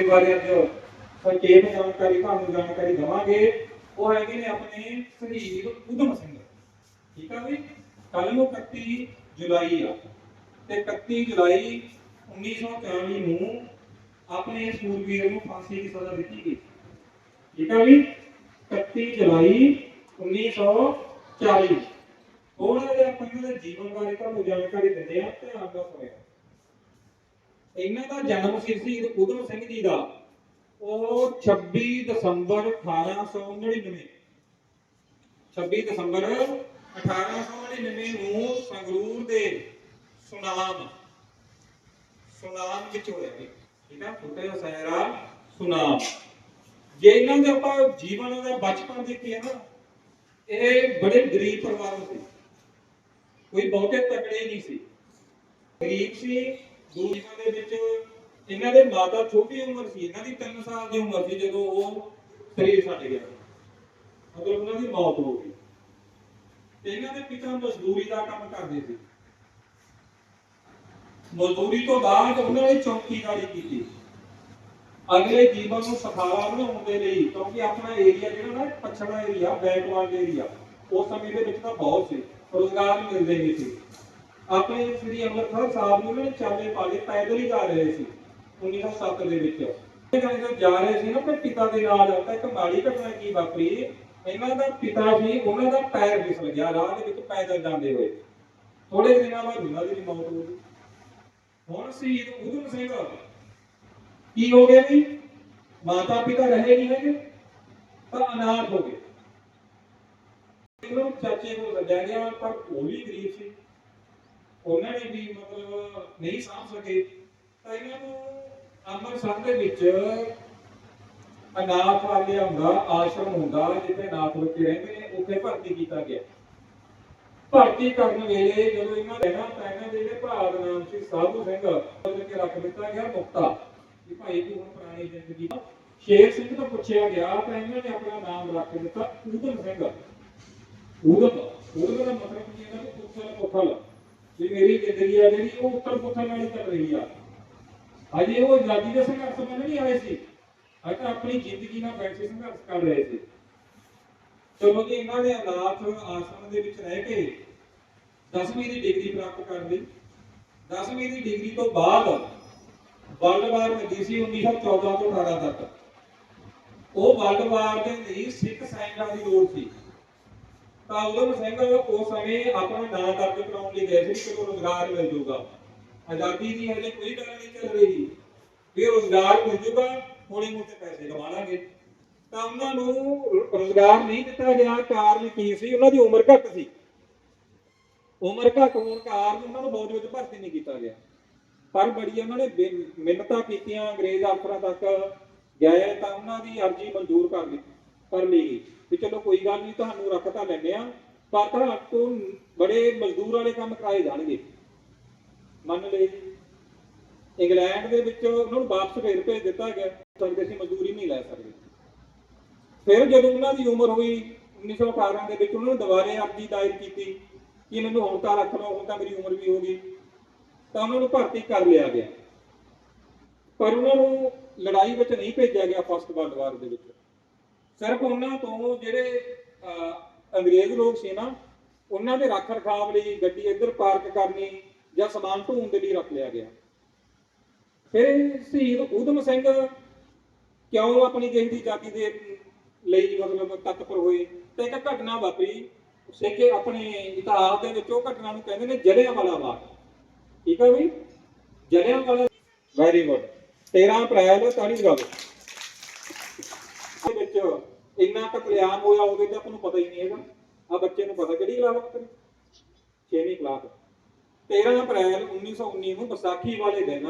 ਦੇ ਬਾਰੇ ਅੱਜ ਸੰਖੇਪ ਜਾਣਕਾਰੀ, ਤੁਹਾਨੂੰ ਜਾਣਕਾਰੀ ਦਵਾਂਗੇ। ਉਹ ਹੈਗੇ ਨੇ ਆਪਣੇ ਸ਼ਹੀਦ ਉਦਮ ਸਿੰਘ। ਠੀਕ ਆ ਵੀ ਕੱਲ ਨੂੰ 31 ਜੁਲਾਈ ਆ। ਤੇ 31 ਜੁਲਾਈ 1940 ਨੂੰ ਆਪਣੇ ਸੂਰਬੀਰ ਨੂੰ ਫਾਂਸੀ ਦੀ ਸਜ਼ਾ ਦਿੱਤੀ ਗਈ। ਠੀਕ ਆ ਵੀ 31 ਜੁਲਾਈ 1940 ਉਹਨਾਂ ਦੇ ਆਪਾਂ ਜੀਵਨ ਬਾਰੇ ਤੁਹਾਨੂੰ ਜਾਣਕਾਰੀ ਦਿੰਦੇ ਆ, ਧਿਆਨ ਨਾਲ ਸੁਣਿਓ। ਇਹਨਾਂ ਦਾ ਜਨਮ ਸੀ ਸ਼ਹੀਦ ਉਦਮ ਸਿੰਘ ਜੀ ਦਾ। ਉਹ 26 ਦਸੰਬਰ 1899 26 ਦਸੰਬਰ 1899 ਨੂੰ ਸੰਗਰੂਰ ਦੇ ਸੁਨਾਮ ਸੁਨਾਮ ਵਿੱਚ ਹੋਇਆ ਠੀਕ ਹੈ ਛੋਟੇ ਜਿਹਾ ਸੁਨਾਮ। ਜੇ ਇਹਨਾਂ ਦੇ ਆਪਾਂ ਜੀਵਨ ਦਾ ਬਚਪਨ ਦੇਖੀਏ ਨਾ, ਇਹ ਬੜੇ ਗਰੀਬ ਪਰਿਵਾਰੋਂ ਸੀ। ਕੋਈ ਬਹੁਤੇ ਤਕੜੇ ਨਹੀਂ ਸੀ। ਗਰੀਬ ਸੀ ਦੂਜਿਆਂ ਦੇ ਵਿੱਚ ਇਹਨਾਂ ਦੇ ਮਾਤਾ ਛੋਟੀ ਉਮਰ ਸੀ, ਇਹਨਾਂ ਦੀ 3 ਸਾਲ ਦੀ ਉਮਰ ਸੀ ਜਦੋਂ ਉਹ ਸਰੀਰ ਛੱਡ ਗਿਆ। ਮਤਲਬ ਉਹਨਾਂ ਦੀ ਮੌਤ ਹੋ ਗਈ। ਤੇ ਇਹਨਾਂ ਦੇ ਪਿਤਾ ਮਜ਼ਦੂਰੀ ਦਾ ਕੰਮ ਕਰਦੇ ਸੀ। ਮਜ਼ਦੂਰੀ ਤੋਂ ਬਾਅਦ ਉਹਨਾਂ ਨੇ ਚੌਕੀਦਾਰੀ ਕੀਤੀ। ਅਗਲੇ ਜੀਵਨ ਨੂੰ ਸਖਾਲਾ ਬਣਾਉਣ ਦੇ ਲਈ, ਕਿਉਂਕਿ ਆਪਣਾ ਏਰੀਆ ਜਿਹੜਾ ਨਾ, ਪਛੜਾ ਏਰੀਆ ਬੈਕਵਰਡ ਏਰੀਆ ਉਸ ਸਮੇਂ ਦੇ ਵਿੱਚ ਤਾਂ ਬਹੁਤ ਸੀ, ਰੋਜ਼ਗਾਰ ਮਿਲਦੇ ਨਹੀਂ ਸੀ। ਆਪਣੇ ਸ੍ਰੀ ਅੰਮ੍ਰਿਤਸਰ ਸਾਹਿਬ ਨੂੰ ਨੇ ਚਾਲੇ ਪਾ ਕੇ ਪੈਦਲ ਹੀ ਜਾ ਰਹੇ ਸੀ 1907 ਦੇ ਵਿੱਚ। ਜਦੋਂ ਜਾ ਰਹੇ ਸੀ ਨਾ ਆਪਣੇ ਪਿਤਾ ਦੇ ਨਾਲ, ਤਾਂ ਇੱਕ ਮਾੜੀ ਘਟਨਾ ਕੀ ਵਾਪਰੀ, ਇਹਨਾਂ ਦਾ ਪਿਤਾ ਸੀ, ਉਹਨਾਂ ਦਾ ਪੈਰ ਫਿਸਲ ਗਿਆ, ਰਾਹ ਦੇ ਵਿੱਚ ਪੈਦਲ ਜਾਂਦੇ ਹੋਏ। ਥੋੜੇ ਦਿਨਾਂ ਬਾਅਦ ਉਹਨਾਂ ਦੀ ਮੌਤ ਹੋ ਗਈ। ਹੁਣ ਸ਼ਹੀਦ ਉਦਮ ਸਿੰਘ, ਕੀ ਹੋ ਗਿਆ ਵੀ ਮਾਤਾ ਪਿਤਾ ਰਹੇ ਨਹੀਂ ਹੈਗੇ ਪਰ ਅਨਾਥ ਹੋ ਗਏ। ਇਹਨੂੰ ਚਾਚੇ ਕੋਲ ਸੱਜਿਆ ਗਿਆ ਪਰ ਉਹ ਵੀ ਗਰੀਬ ਸੀ। ਉਹਨਾਂ ਨੇ ਵੀ ਮਤਲਬ ਨਹੀਂ ਸਾਂਭ ਸਕੇ, ਤਾਂ ਇਹਨਾਂ ਨੂੰ ਅੰਮ੍ਰਿਤਸਰ ਦੇ ਵਿੱਚ ਅਨਾਥ ਵਾਲਿਆ ਹੁੰਦਾ ਆਸ਼ਰਮ ਹੁੰਦਾ, ਜਿੱਥੇ ਅਨਾਥ ਬੱਚੇ ਰਹਿੰਦੇ ਨੇ, ਉੱਥੇ ਭਰਤੀ ਕੀਤਾ ਗਿਆ। ਭਰਤੀ ਕਰਨ ਵੇਲੇ ਜਦੋਂ ਇਹਨਾਂ ਦੇ ਨਾ ਇਹਨਾਂ ਦੇ ਜਿਹੜੇ ਭਰਾ ਦਾ ਨਾਮ ਸੀ, ਸਾਧੂ ਸਿੰਘ ਉਹਦੇ ਕੇ ਰੱਖ ਦਿੱਤਾ ਗਿਆ ਮੁਕਤਾ। ਵੀ ਭਾਈ ਤੂੰ ਹੁਣ ਪੁਰਾਣੀ ਜ਼ਿੰਦਗੀ ਸ਼ੇਰ ਸਿੰਘ ਤੋਂ ਪੁੱਛਿਆ ਗਿਆ, ਤਾਂ ਇਹਨਾਂ ਨੇ ਆਪਣਾ ਨਾਮ ਰੱਖ ਦਿੱਤਾ ਊਧਮ ਸਿੰਘ। ਊਧਮ ਊਧਮ ਦਾ ਮਤਲਬ ਕੀ ਹੈ ਕਿ ਉੱਤਰ ਪੁੱਥਲ ਵੀ ਮੇਰੀ ਜ਼ਿੰਦਗੀ ਆ ਜਿਹੜੀ ਉਹ ਉੱਤਰ ਪੁੱਥਲ ਨਾਲ ਚੱਲ ਰਹੀ ਆ। ਅਜੇ ਉਹ ਆਜ਼ਾਦੀ ਦੇ ਸੰਘਰਸ਼ ਵੱਲ ਨਹੀਂ ਆਏ ਸੀ। ਅਜੇ ਤਾਂ ਆਪਣੀ ਜ਼ਿੰਦਗੀ ਨਾਲ ਬੈਠੇ ਸੰਘਰਸ਼ ਕਰ ਰਹੇ ਸੀ। ਚਲੋ ਜੀ, ਇਹਨਾਂ ਨੇ ਅਨਾਥ ਆਸ਼ਰਮ ਦੇ ਵਿੱਚ ਰਹਿ ਕੇ 10ਵੀਂ ਦੀ ਡਿਗਰੀ ਪ੍ਰਾਪਤ ਕਰ ਲਈ। 10ਵੀਂ ਦੀ ਡਿਗਰੀ ਤੋਂ ਬਾਅਦ ਵਰਲਡ ਵਾਰ ਲੱਗੀ ਸੀ 1914 ਤੋਂ 18 ਤੱਕ। ਉਹ ਵਰਲਡ ਵਾਰ ਦੇ ਲਈ ਸਿੱਖ ਸੈਨਿਕਾਂ ਦੀ ਲੋੜ ਸੀ। ਤਾਂ ਉਦਮ ਸਿੰਘ ਉਸ ਸਮੇਂ ਆਪਣਾ ਨਾਂ ਦਰਜ ਕਰਾਉਣ ਲਈ ਗਏ ਸੀ ਕਿ ਰੋਜ਼ਗਾਰ ਮਿਲ ਜਾਊਗਾ ਆਜ਼ਾਦੀ ਦੀ ਹਜੇ ਕੋਈ ਗੱਲ ਨਹੀਂ ਚੱਲ ਰਹੀ ਵੀ ਰੋਜ਼ਗਾਰ ਮਿਲ ਜਾਊਗਾ ਥੋੜੇ ਮੋਟੇ ਪੈਸੇ ਕਮਾ ਲਾਂਗੇ। ਤਾਂ ਉਹਨਾਂ ਨੂੰ ਰੋਜ਼ਗਾਰ ਨਹੀਂ ਦਿੱਤਾ ਗਿਆ, ਕਾਰਨ ਕੀ ਸੀ? ਉਹਨਾਂ ਦੀ ਉਮਰ ਘੱਟ ਸੀ। ਉਮਰ ਘੱਟ ਹੋਣ ਕਾਰਨ ਉਹਨਾਂ ਨੂੰ ਫੌਜ ਵਿੱਚ ਭਰਤੀ ਨਹੀਂ ਕੀਤਾ ਗਿਆ। ਪਰ ਬੜੀ ਉਹਨਾਂ ਨੇ ਮਿਹਨਤਾਂ ਕੀਤੀਆਂ, ਅੰਗਰੇਜ਼ ਅਫਸਰਾਂ ਤੱਕ ਗਏ ਤਾਂ ਉਹਨਾਂ ਦੀ ਅਰਜ਼ੀ ਮਨਜ਼ੂਰ ਕਰ ਦਿੱਤੀ, ਕਰ ਲਈ ਗੱਲ ਨਹੀਂ, ਤੁਹਾਨੂੰ ਰੱਖ ਤਾਂ ਲੈਂਦੇ ਆ ਪਰ ਤੁਹਾਡੇ ਤੋਂ ਬੜੇ ਮਜ਼ਦੂਰ ਵਾਲੇ ਕੰਮ ਕਰਾਏ ਜਾਣਗੇ। ਮੰਨ ਲਏ ਜੀ। ਇੰਗਲੈਂਡ ਦੇ ਵਿੱਚ ਉਹਨਾਂ ਨੂੰ ਵਾਪਸ ਫੇਰ ਭੇਜ ਦਿੱਤਾ ਗਿਆ ਸਕਦੇ ਸੀ ਮਜ਼ਦੂਰੀ ਨਹੀਂ ਲੈ ਸਕਦੇ। ਫਿਰ ਜਦੋਂ ਉਹਨਾਂ ਦੀ ਉਮਰ ਹੋਈ 1918 ਦੇ ਵਿੱਚ ਉਹਨਾਂ ਨੇ ਦੁਬਾਰੇ ਅਰਜ਼ੀ ਦਾਇਰ ਕੀਤੀ ਕਿ ਮੈਨੂੰ ਹੁਣ ਤਾਂ ਰੱਖ ਲਓ, ਹੁਣ ਤਾਂ ਮੇਰੀ ਉਮਰ ਵੀ ਹੋ ਗਈ, ਤਾਂ ਉਹਨਾਂ ਨੂੰ ਭਰਤੀ ਕਰ ਲਿਆ ਗਿਆ। ਪਰ ਉਹਨਾਂ ਨੂੰ ਲੜਾਈ ਵਿੱਚ ਨਹੀਂ ਭੇਜਿਆ ਗਿਆ, ਫਸਟ ਵਰਲਡ ਵਾਰ ਦੇ ਵਿੱਚ। ਸਿਰਫ ਉਹਨਾਂ ਤੋਂ ਜਿਹੜੇ ਅੰਗਰੇਜ਼ ਲੋਕ ਸੀ ਨਾ, ਉਹਨਾਂ ਦੇ ਰੱਖ ਰਖਾਵ ਲਈ ਗੱਡੀ ਇੱਧਰ ਪਾਰਕ ਕਰਨੀ ਜਾਂ ਸਮਾਨ ਢੋਣ ਦੇ ਲਈ ਰੱਖ ਲਿਆ ਗਿਆ। ਫਿਰ ਸ਼ਹੀਦ ਊਧਮ ਸਿੰਘ ਕਿਉਂ ਆਪਣੀ ਦੇਸ਼ ਦੀ ਆਜ਼ਾਦੀ ਦੇ ਲਈ ਮਤਲਬ ਤਤਪਰ ਹੋਏ? ਤੇ ਇੱਕ ਘਟਨਾ ਵਾਪਰੀ। ਸੇ ਕਿ ਆਪਣੇ ਇਤਿਹਾਸ ਦੇ ਵਿੱਚ ਉਹ ਘਟਨਾ ਨੂੰ ਕਹਿੰਦੇ ਨੇ ਜਲਿਆਂਵਾਲਾ ਬਾਗ। ਠੀਕ ਹੈ ਵੀ ਜਲਿਆਂਵਾਲਾ ਵੈਰੀ ਗੁੱਡ 13 ਅਪ੍ਰੈਲ ਤਾਰੀਖ ਗੱਲ ਇੰਨਾ ਕਤਲੇਆਮ ਹੋਇਆ ਹੋਵੇ ਤਾਂ ਆਪਾਂ ਨੂੰ ਪਤਾ ਹੀ ਨਹੀਂ ਹੈਗਾ। ਆ ਬੱਚੇ ਨੂੰ ਪਤਾ ਕਿਹੜੀ ਕਲਾਸ ਵਿੱਚ 6ਵੀਂ ਕਲਾਸ। 13 ਅਪ੍ਰੈਲ 1919 ਨੂੰ ਵਿਸਾਖੀ ਵਾਲੇ ਦਿਨ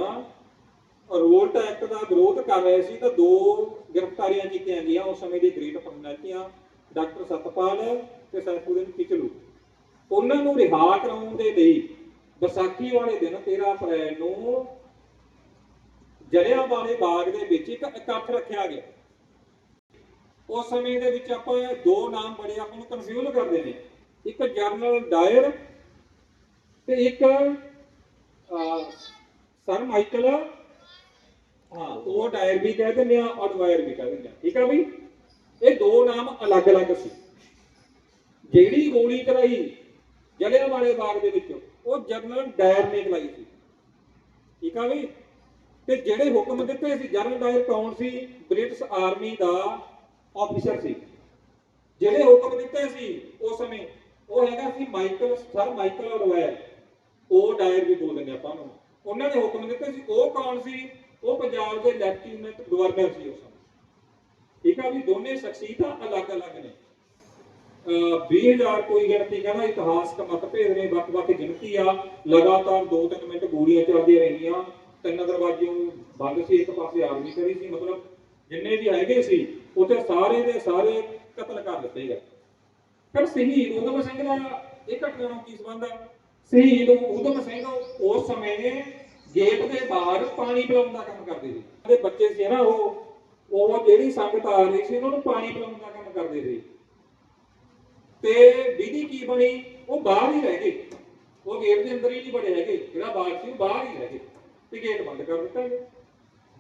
ਰੋਲਟ ਐਕਟ ਦਾ ਵਿਰੋਧ ਕਰ ਰਹੇ ਸੀ ਤਾਂ ਦੋ ਗ੍ਰਿਫਤਾਰੀਆਂ ਕੀਤੀਆਂ ਗਈਆਂ। ਉਸ ਸਮੇਂ ਦੀ ਗ੍ਰੇਟ ਪਰਸਨੈਲਿਟੀਆਂ ਡਾਕਟਰ ਸਤਪਾਲ ਤੇ ਸੈਫੂਦੀਨ ਕਿਚਲੂ ਉਹਨਾਂ ਨੂੰ ਰਿਹਾ ਕਰਾਉਣ ਦੇ ਲਈ ਵਿਸਾਖੀ ਵਾਲੇ ਦਿਨ 13 ਅਪ੍ਰੈਲ ਨੂੰ ਜਲਿਆਂਵਾਲੇ ਬਾਗ ਦੇ ਵਿੱਚ ਇੱਕ ਇਕੱਠ ਰੱਖਿਆ ਗਿਆ। ਉਸ ਸਮੇਂ ਦੇ ਵਿੱਚ ਆਪਾਂ ਇਹ ਦੋ ਨਾਮ ਬੜੇ ਆਪਾਂ ਨੂੰ ਕਨਫਿਊਜ਼ ਕਰਦੇ ਨੇ। ਇੱਕ ਜਨਰਲ ਡਾਇਰ ਤੇ ਇੱਕ ਸਰ ਮਾਈਕਲ। ਹਾਂ, ਉਹ ਡਾਇਰ ਵੀ ਕਹਿ ਦਿੰਦੇ ਆ ਔਰ ਵੀ ਕਹਿ ਦਿੰਦੇ ਆ। ਠੀਕ ਆ ਬਈ? ਇਹ ਦੋ ਨਾਮ ਅਲੱਗ-ਅਲੱਗ ਸੀ। ਜਿਹੜੀ ਗੋਲੀ ਚਲਾਈ ਜਲਿਆਂ ਵਾਲੇ ਬਾਗ ਦੇ ਵਿੱਚ, ਉਹ ਜਨਰਲ ਡਾਇਰ ਨੇ ਚਲਾਈ ਸੀ। ਠੀਕ ਆ ਬਈ? ਤੇ ਜਿਹੜੇ ਹੁਕਮ ਦਿੱਤੇ ਸੀ ਜਨਰਲ ਡਾਇਰ ਕੌਣ ਸੀ? ਬ੍ਰਿਟਿਸ਼ ਆਰਮੀ ਦਾ ਆਫੀਸਰ ਸੀ। ਜਿਹੜੇ ਹੁਕਮ ਦਿੱਤੇ ਸੀ ਉਸ ਸਮੇਂ, ਉਹ ਹੈਗਾ ਸੀ ਮਾਈਕਲ, ਸਰ ਮਾਈਕਲ ਔਰਵੈਲ ਉਹ ਡਾਇਰ ਵੀ ਬੋਲ ਦਿੰਦੇ ਆਪਾਂ ਨੂੰ। ਉਹਨਾਂ ਨੇ ਹੁਕਮ ਦਿੱਤੇ ਸੀ। ਉਹ ਕੌਣ ਸੀ? ਉਹ ਪੰਜਾਬ ਦੇ ਲੈਫਟੀਨੈਂਟ ਗਵਰਨਰ ਸੀ ਉਸ ਸਮੇਂ। ਠੀਕ ਆ ਵੀ ਦੋਨੇ ਸ਼ਖਸੀਅਤਾਂ ਅਲੱਗ-ਅਲੱਗ ਨੇ। ਅਹ 20000 ਕੋਈ ਗਿਣਤੀ ਕਹਿੰਦਾ ਇਤਿਹਾਸਕ ਮਤਭੇਦ ਨੇ, ਵੱਖ-ਵੱਖ ਗਿਣਤੀ ਆ। ਲਗਾਤਾਰ 2-3 ਮਿੰਟ ਗੋਲੀਆਂ ਚੱਲਦੀਆਂ ਰਹੀਆਂ। ਤਿੰਨ ਦਰਵਾਜ਼ੇ ਬੰਦ ਸੀ, ਇੱਕ ਪਾਸੇ ਆਰਮੀ ਕਰੀ ਸੀ। ਮਤਲਬ ਜਿੰਨੇ ਵੀ ਹੈਗੇ ਸੀ ਉੱਥੇ ਸਾਰੇ ਦੇ ਸਾਰੇ ਕਤਲ ਕਰ ਦਿੱਤੇ ਗਏ। ਪਰ ਸ਼ਹੀਦ ਊਧਮ ਸਿੰਘ ਦਾ ਇਹ ਘਟਨਾ ਨਾਲ ਕੀ ਸੰਬੰਧ ਹੈ? ਸ਼ਹੀਦ ਊਧਮ ਸਿੰਘ ਉਸ ਸਮੇਂ ਗੇਟ ਦੇ ਬਾਹਰ ਪਾਣੀ ਪਿਲਾਉਣ ਦਾ ਕੰਮ ਕਰਦੇ ਸੀ। ਉਹਦੇ ਬੱਚੇ ਸੀ ਨਾ ਉਹ ਉਹ ਜਿਹੜੀ ਸੰਗਤ ਆ ਰਹੀ ਸੀ, ਉਹਨਾਂ ਨੂੰ ਪਾਣੀ ਪਿਲਾਉਣ ਦਾ ਕੰਮ ਕਰਦੇ ਸੀ। ਤੇ ਵਿਧੀ ਕੀ ਬਣੀ? ਉਹ ਬਾਹਰ ਹੀ ਰਹਿ ਗਏ। ਉਹ ਗੇਟ ਦੇ ਅੰਦਰ ਹੀ ਨਹੀਂ ਬੜੇ ਹੈਗੇ। ਜਿਹੜਾ ਬਾਗ ਸੀ ਉਹ ਬਾਹਰ ਹੀ ਰਹਿ ਗਏ। ਤੇ ਗੇਟ ਬੰਦ ਕਰ ਦਿੱਤਾ ਗਿਆ।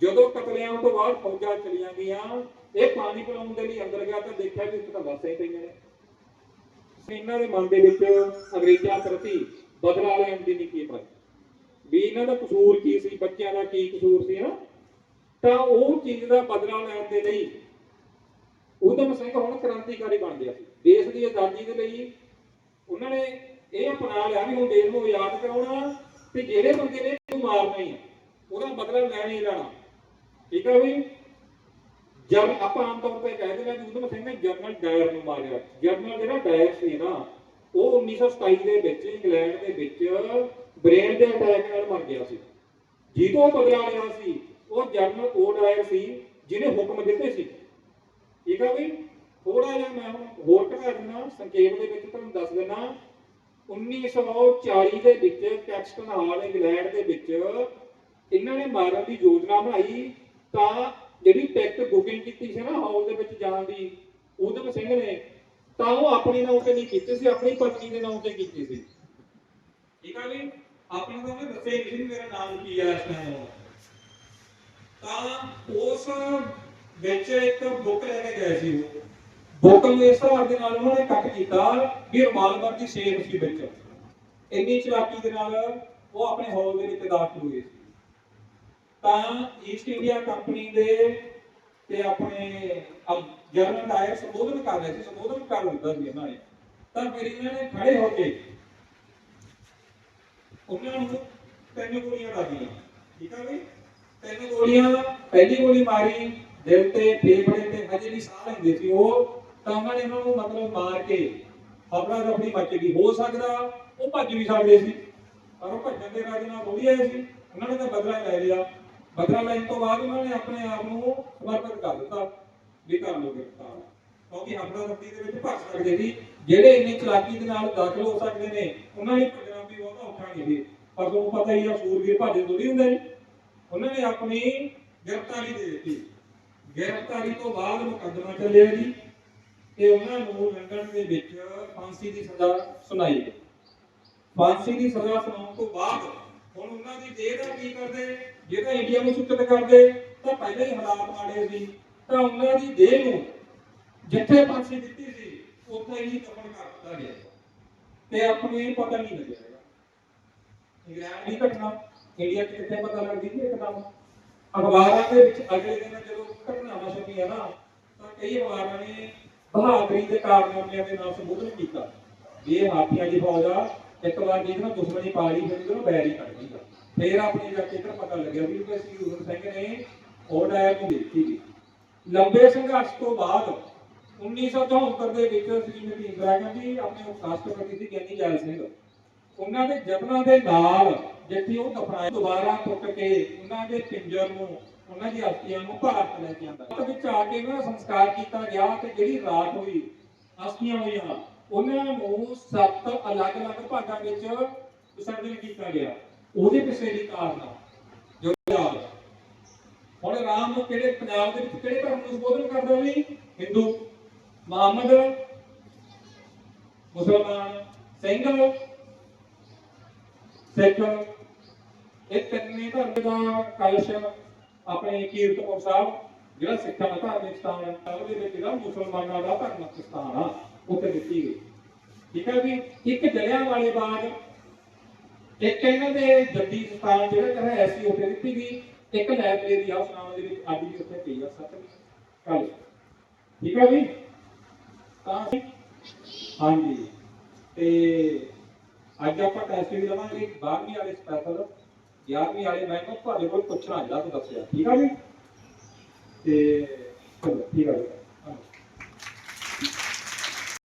ਜਦੋਂ ਕਤਲੇਆਮ ਤੋਂ ਬਾਅਦ ਫੌਜਾਂ ਚਲੀਆਂ ਗਈਆਂ ਇਹ ਪਾਣੀ ਪਿਲਾਉਣ ਦੇ ਲਈ ਅੰਦਰ ਗਿਆ ਤਾਂ ਦੇਖਿਆ ਵੀ ਇੱਥੇ ਤਾਂ ਲਾਸ਼ਾਂ ਹੀ ਪਈਆਂ ਨੇ। ਇਹਨਾਂ ਦੇ ਮਨ ਦੇ ਵਿੱਚ ਅੰਗਰੇਜ਼ਾਂ ਪ੍ਰਤੀ ਬਦਲਾ ਲੈਣ ਦੀ ਨੀਤੀ ਪਾਈ ਵੀ ਇਹਨਾਂ ਦਾ ਕਸੂਰ ਕੀ ਸੀ? ਬੱਚਿਆਂ ਦਾ ਕੀ ਕਸੂਰ ਸੀ ਨਾ ਤਾਂ ਉਹ ਚੀਜ਼ ਦਾ ਬਦਲਾ ਲੈਣ ਦੇ ਲਈ ਊਧਮ ਸਿੰਘ ਹੁਣ ਕ੍ਰਾਂਤੀਕਾਰੀ ਬਣ ਗਿਆ ਸੀ। ਦੇਸ਼ ਦੀ ਆਜ਼ਾਦੀ ਦੇ ਲਈ ਉਹਨਾਂ ਨੇ ਇਹ ਅਪਣਾ ਲਿਆ ਵੀ ਹੁਣ ਦੇਸ਼ ਨੂੰ ਆਜ਼ਾਦ ਕਰਾਉਣਾ ਤੇ ਜਿਹੜੇ ਬੰਦੇ ਨੇ ਮਾਰਨਾ ਹੀ ਉਹਦਾ ਬਦਲਾ ਲੈਣਾ ਹੀ ਲੈਣਾ। ਠੀਕ ਹੈ ਵੀ ਜਦ ਆਪਾਂ ਆਮ ਤੌਰ ਤੇ ਕਹਿ ਦਿੰਦੇ ਹਾਂ ਕਿ ਸਿੰਘ ਨੇ ਜਨਰਲ ਡਾਇਰ ਨੂੰ ਮਾਰਿਆ। ਜਨਰਲ ਜਿਹੜਾ ਡਾਇਰ ਸੀ ਨਾ, ਉਹ 1927 ਦੇ ਵਿੱਚ, ਇੰਗਲੈਂਡ ਦੇ ਵਿੱਚ ਬ੍ਰੇਨ ਦੇ ਅਟੈਕ ਨਾਲ ਮਰ ਗਿਆ ਸੀ। ਜਿਹਤੋਂ ਬਦਲਾ ਲਿਆ ਸੀ, ਉਹ ਜਨਰਲ ਓ ਡਾਇਰ ਸੀ, ਜਿਹਨੇ ਹੁਕਮ ਦਿੱਤੇ ਸੀ। ਠੀਕ ਆ ਵੀ? ਥੋੜਾ ਜਿਹਾ ਮੈਂ ਹੋਰ ਘਟਾ ਦਿੰਦਾ, ਸੰਖੇਪ ਦੇ ਵਿੱਚ ਤੁਹਾਨੂੰ ਦੱਸ ਦਿੰਦਾ। 1940 ਦੇ ਵਿੱਚ ਕੈਕਸਟਨ ਹਾਲ ਇੰਗਲੈਂਡ ਦੇ ਵਿੱਚ ਇਹਨਾਂ ਨੇ ਮਾਰਨ ਦੀ ਯੋਜਨਾ ਬਣਾਈ ਤਾਂ ਜਿਹੜੀ ਟਿਕਟ ਬੁਕਿੰਗ ਕੀਤੀ ਸੀ ਨਾ ਹਾਲ ਦੇ ਵਿੱਚ ਜਾਣ ਦੀ ਊਧਮ ਸਿੰਘ ਨੇ, ਤਾਂ ਉਹ ਆਪਣੇ ਨਾਮ ਤੇ ਨਹੀਂ ਕੀਤੀ ਸੀ, ਆਪਣੀ ਪਤਨੀ ਦੇ ਨਾਮ ਤੇ ਕੀਤੀ ਸੀ। ਠੀਕ ਆ ਵੀ ਆਪਣੇ ਤੋਂ ਉਹਨੇ ਦੱਸਿਆ ਨਹੀਂ ਸੀ ਮੇਰਾ ਨਾਮ ਕੀ ਹੈ ਇਸ ਟਾਈਮ ਤਾਂ ਉਸ ਵਿੱਚ ਇੱਕ ਬੁੱਕ ਲੈ ਕੇ ਗਏ ਸੀ ਉਹ। ਬੁੱਕ ਨੂੰ ਇਸ ਤਰ੍ਹਾਂ ਦੇ ਨਾਲ ਉਹਨਾਂ ਨੇ ਕੱਟ ਕੀਤਾ ਵੀ ਰਿਵਾਲਵਰ ਦੀ ਸੇਫ ਸੀ ਵਿੱਚ। ਇੰਨੀ ਚਲਾਕੀ ਦੇ ਨਾਲ ਉਹ ਆਪਣੇ ਹਾਲ ਦੇ ਵਿੱਚ ਦਾਖਲ ਹੋਏ ਸੀ। ਤਾਂ ਈਸਟ ਇੰਡੀਆ ਕੰਪਨੀ ਦੇ ਤੇ ਆਪਣੇ ਜਰਨਲ ਡਾਇਰ ਸੰਬੋਧਨ ਕਰ ਰਹੇ ਸੀ, ਸੰਬੋਧਨ ਕਰ ਦਿੱਤਾ ਸੀ ਇਹਨਾਂ ਨੇ। ਤਾਂ ਫਿਰ ਇਹਨਾਂ ਨੇ ਖੜੇ ਹੋ ਕੇ ਉਹਨਾਂ ਨੂੰ ਤਿੰਨ ਗੋਲੀਆਂ ਲੱਗੀਆਂ ਠੀਕ ਆ ਵੀ ਤਿੰਨ ਗੋਲੀਆਂ, ਪਹਿਲੀ ਗੋਲੀ ਮਾਰੀ, ਦਿਲ ਤੇ ਫੇਫੜੇ ਤੇ ਹਜੇ ਵੀ ਸਾਹ ਲੈਂਦੇ ਸੀ ਉਹ, ਤਾਂ ਉਹਨਾਂ ਨੇ ਉਹਨਾਂ ਨੂੰ ਮਤਲਬ ਮਾਰ ਕੇ ਆਪਣਾ ਰਫੜੀ ਮੱਚ ਗਈ। ਹੋ ਸਕਦਾ ਉਹ ਭੱਜ ਵੀ ਸਕਦੇ ਸੀ, ਪਰ ਉਹ ਭੱਜਣ ਦੇ ਰਾਜ ਨਾਲ ਥੋੜੀ ਆਏ ਸੀ। ਉਹਨਾਂ ਨੇ ਤਾਂ ਬਦਲਾ ਲੈ ਲਿਆ। ਬਦਲਾ ਲੈਣ ਤੋਂ ਬਾਅਦ ਉਹਨਾਂ ਨੇ ਆਪਣੇ ਆਪ ਨੂੰ ਸਮਰਪਿਤ ਕਰ ਦਿੱਤਾ ਵੀ ਕਰ ਲੋ ਗ੍ਰਿਫਤਾਰ ਕਿਉਂਕਿ ਹਮਲਾ ਰੱਬੀ ਦੇ ਵਿੱਚ ਭੱਜ ਸਕਦੇ ਸੀ। ਜਿਹੜੇ ਇੰਨੇ ਚਲਾਕੀ ਦੇ ਨਾਲ ਦਾਖਲ ਹੋ ਸਕਦੇ ਨੇ, ਉਹਨਾਂ ਲਈ ਭੱਜਣਾ ਵੀ ਬਹੁਤਾ ਔਖਾ ਨਹੀਂ ਸੀ। ਪਰ ਤੁਹਾਨੂੰ ਪਤਾ ਹੀ ਆ ਸੂਰਵੀਰ ਭੱਜਦੇ ਥੋੜੀ ਹੁੰਦੇ ਨੇ। ਉਹਨਾਂ ਨੇ ਆਪਣੀ ਗ੍ਰਿਫਤਾਰੀ ਦੇ ਦਿੱਤੀ। ਗ੍ਰਿਫਤਾਰੀ ਤੋਂ ਬਾਅਦ ਮੁਕੱਦਮਾ ਚੱਲਿਆ ਜੀ। ਤੇ ਉਹਨਾਂ ਨੂੰ ਲੰਡਨ ਦੇ ਵਿੱਚ ਫਾਂਸੀ ਦੀ ਸਜ਼ਾ ਸੁਣਾਈ ਗਈ। ਫਾਂਸੀ ਦੀ ਸਜ਼ਾ ਸੁਣਾਉਣ ਤੋਂ ਬਾਅਦ ਹੁਣ ਉਹਨਾਂ ਦੀ ਦੇਹ ਦਾ ਕੀ ਕਰਦੇ? ਜੇ ਤਾਂ ਇੰਡੀਆ ਨੂੰ ਸੁੱਚਤ ਕਰਦੇ, ਤਾਂ ਪਹਿਲਾਂ ਹੀ ਹਾਲਾਤ ਮਾੜੇ ਸੀ। ਤਾਂ ਉਹਨਾਂ ਦੀ ਦੇਹ ਨੂੰ ਜਿੱਥੇ ਫਾਂਸੀ ਦਿੱਤੀ ਸੀ, ਉੱਥੇ ਹੀ ਦਫਨ ਕਰ ਦਿੱਤਾ ਗਿਆ। ਤੇ ਆਪਣੀ ਪਤਾ ਨਹੀਂ ਲੱਗਿਆ ਇੰਗਲੈਂਡ ਦੀ ਘਟਨਾ, ਇੰਡੀਆ 'ਚ ਕਿੱਥੇ ਪਤਾ ਲੱਗਦੀ ਸੀ ਇੱਕਦਮ ਅਖਬਾਰਾਂ ਦੇ ਵਿੱਚ ਅਗਲੇ ਦਿਨ ਜਦੋਂ ਘਟਨਾਵਾਂ ਛਪੀਆਂ ਨਾ, ਤਾਂ ਕਈ ਅਖਬਾਰਾਂ ਨੇ ਬਹਾਦਰੀ ਦੇ ਕਾਰਨਾਮਿਆਂ ਦੇ ਨਾਲ ਸੰਬੋਧਨ ਕੀਤਾ। ਵੀ ਇਹ ਹਾਥੀਆਂ ਦੀ ਫੌਜ ਆ ਇੱਕ ਵਾਰ ਜੇ ਨਾ ਦੁਸ਼ਮਣੀ ਪਾ ਲਈ, ਫਿਰ ਉਹਨੂੰ ਬੈਰ ਹੀ ਕੱਢ ਦਿੰਦਾ ਫਿਰ ਆਪਣੀ ਜਾ ਕੇ ਪਤਾ ਲੱਗਿਆ ਵੀ ਉਹ ਸੀ ਉਦਮ ਸਿੰਘ ਨੇ ਉਹ ਡਾਇਰ ਨੂੰ ਦੇਖੀ ਸੀ ਲੰਬੇ ਸੰਘਰਸ਼ ਤੋਂ ਬਾਅਦ 1974 ਦੇ ਵਿੱਚ ਸ਼੍ਰੀਮਤੀ ਇੰਦਰਾ ਗਾਂਧੀ ਆਪਣੇ ਰਾਸ਼ਟਰਪਤੀ ਸੀ, ਗਿਆਨੀ ਜੈਲ ਸਿੰਘ। ਉਹਨਾਂ ਦੇ ਜਤਨਾਂ ਦੇ ਨਾਲ ਜਿੱਥੇ ਉਹ ਦਫਨਾਏ ਦੁਬਾਰਾ ਟੁੱਟ ਕੇ ਉਹਨਾਂ ਦੇ ਪਿੰਜਰ ਨੂੰ, ਉਹਨਾਂ ਦੀ ਅਸਥੀਆਂ ਨੂੰ ਭਾਰਤ ਲੈ ਕੇ ਆਂਦਾ ਵਿੱਚ ਆ ਕੇ ਉਹਨਾਂ ਸੰਸਕਾਰ ਕੀਤਾ ਗਿਆ ਤੇ ਜਿਹੜੀ ਰਾਤ ਹੋਈ ਅਸਥੀਆਂ ਹੋਈਆਂ ਉਹਨਾਂ ਨੂੰ ਸੱਤ ਅਲੱਗ-ਅਲੱਗ ਭਾਗਾਂ ਵਿੱਚ ਵਿਸਰਜਨ ਕੀਤਾ ਗਿਆ। ਉਹਦੇ ਪਿੱਛੇ ਦੀ ਕਾਰਨ ਜੋ ਯਾਦ ਹੁਣ ਰਾਮ ਨੂੰ ਕਿਹੜੇ ਪੰਜਾਬ ਦੇ ਵਿੱਚ ਕਿਹੜੇ ਧਰਮ ਨੂੰ ਸੰਬੋਧਨ ਕਰਦਾ ਵੀ ਹਿੰਦੂ, ਮੁਹੰਮਦ, ਮੁਸਲਮਾਨ, ਸਿੰਘ, ਸਿੱਖ। ਇਹ ਤਿੰਨੇ ਧਰਮ ਦਾ ਕਲਸ਼ ਆਪਣੇ ਕੀਰਤਪੁਰ ਸਾਹਿਬ, ਜਿਹੜਾ ਸਿੱਖਾਂ ਦਾ ਧਾਰਮਿਕ ਸਥਾਨ ਹੈ, ਉਹਦੇ ਵਿੱਚ ਜਿਹੜਾ ਮੁਸਲਮਾਨਾਂ ਦਾ ਧਾਰਮਿਕ ਸਥਾਨ ਆ। ਉੱਥੇ ਦਿੱਤੀ ਗਈ। ਠੀਕ ਹੈ ਵੀ ਇੱਕ ਜਲਿਆਂ ਵਾਲੇ ਬਾਗ, ਇੱਕ ਇਹਨਾਂ ਦੇ ਜੱਦੀ ਸਥਾਨ ਜਿਹੜਾ ਹੈ ਸੀ, ਉੱਥੇ ਦਿੱਤੀ ਗਈ। ਇੱਕ ਲਾਇਬ੍ਰੇਰੀ ਆ ਨਾਮ ਦੇ ਵਿੱਚ ਅੱਜ ਵੀ ਉੱਥੇ ਪਈ ਆ ਸੱਤਵੀਂ ਕੱਲ ਠੀਕ ਹੈ ਜੀ? ਤਾਂ ਹਾਂਜੀ। ਤੇ ਅੱਜ ਆਪਾਂ ਟੈਸਟ ਵੀ ਲਵਾਂਗੇ। 12ਵੀਂ ਵਾਲੇ ਸਪੈਸ਼ਲ 11ਵੀਂ ਵਾਲੇ ਮੈਂ ਤੁਹਾਡੇ ਕੋਲ ਪੁੱਛਣਾ ਜਿਹੜਾ ਤੂੰ ਦੱਸਿਆ। ਠੀਕ ਆ ਜੀ? ਤੇ ਚਲੋ, ਠੀਕ ਆ ਜੀ।